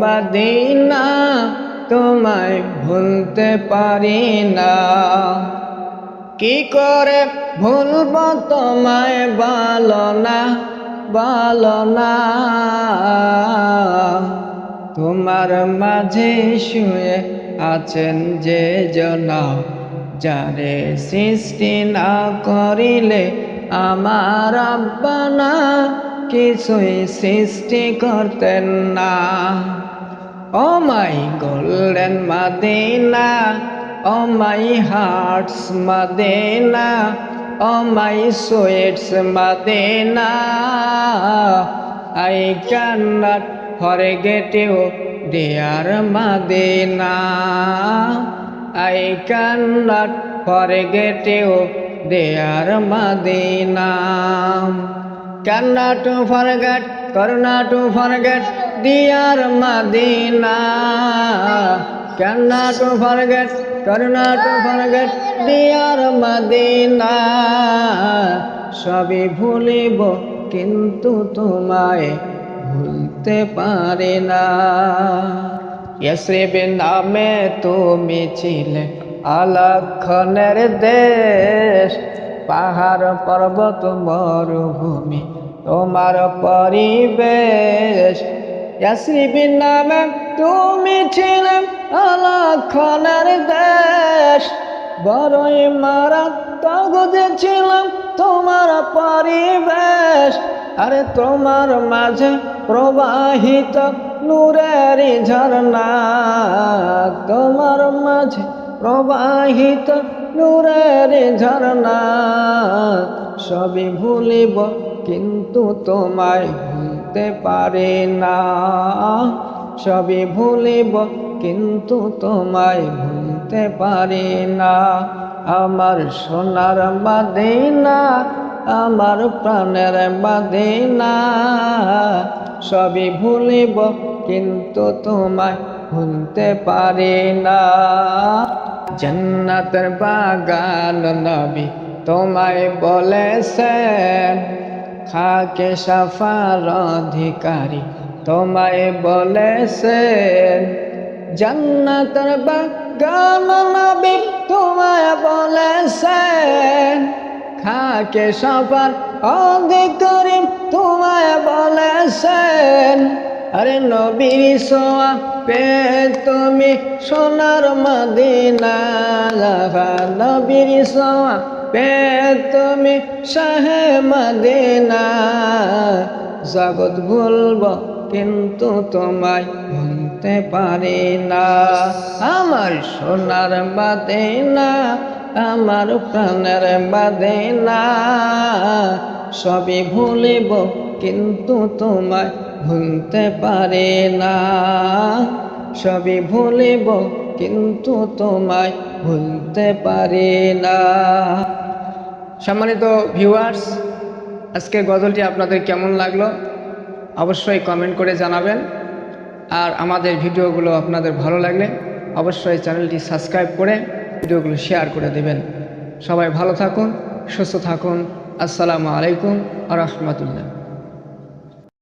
মাদিনা, তোমায় ভুলতে পারি না। কি করে ভুলব তোমায় বলো না বলো না? তোমার মাঝে শুয়ে আছেন যে জন যারে সৃষ্টি না করিলে আমার আব্বানা কিছুই সৃষ্টি করতেন না। ও my golden Medina, oh my hearts Medina, oh my sweets Medina. I can not forget you dear Medina. I can not forget you dear Medina. Can forgot to forgot corona dear Medina can forgot to forgot corona dear Medina সবই ভুলিব কিন্তু তোমায় ভুলতে পারে না এসে নামে তুমি ছিলে আলক্ষণের দেশ পাহাড় পর্বত মরুভূমি, তোমার পরিবেশ। ইয়াসরিবিন নামে তুমি ছিলে আলাক্ষণের দেশ। বড়ই মারাত্মক ছিলাম তোমার পরিবেশ। আরে তোমার মাঝে প্রবাহিত নূরের ঝর্ণা, তোমার মাঝে প্রবাহিত নূরের ঝরনা সবই ভুলিব, কিন্তু তোমায় ভুলতে পারে না। সবই ভুলিব, কিন্তু তোমায় ভুলতে পারে না। আমার সোনার না আমার প্রাণের না সবই ভুলিব, কিন্তু তোমায় ভুলতে পারি না। জন্নতের বাগান নবী তোমায় বলেছেন, খাকে সাফার অধিকারী তোমায় বলেছেন। জন্নতের বাগান নবী তোমায় বলেছেন, খাকে সাফার অধিকারী তোমায় বলেছেন। আরে নবীর সোয়া পে তুমি সোনার মদিনা। নবীর সোয়া পে তুমি শাহে মদিনা। জগৎ ভুলব কিন্তু তোমায় ভুলতে পারি না। আমার সোনার মদিনা, আমার প্রাণের মদিনা। সবই ভুলিব কিন্তু তোমায় ভুলতে পারে না। সবই ভুলিব, কিন্তু তোমায় ভুলতে পারে না। সম্মানিত ভিউয়ার্স আজকের গজলটি আপনাদের কেমন লাগল? অবশ্যই কমেন্ট করে জানাবেন। আর আমাদের ভিডিওগুলো আপনাদের ভালো লাগলে অবশ্যই চ্যানেলটি সাবস্ক্রাইব করে ভিডিওগুলো শেয়ার করে দেবেন। সবাই ভালো থাকুন, সুস্থ থাকুন। আসসালামু আলাইকুম আ রহমতুল্লাহ।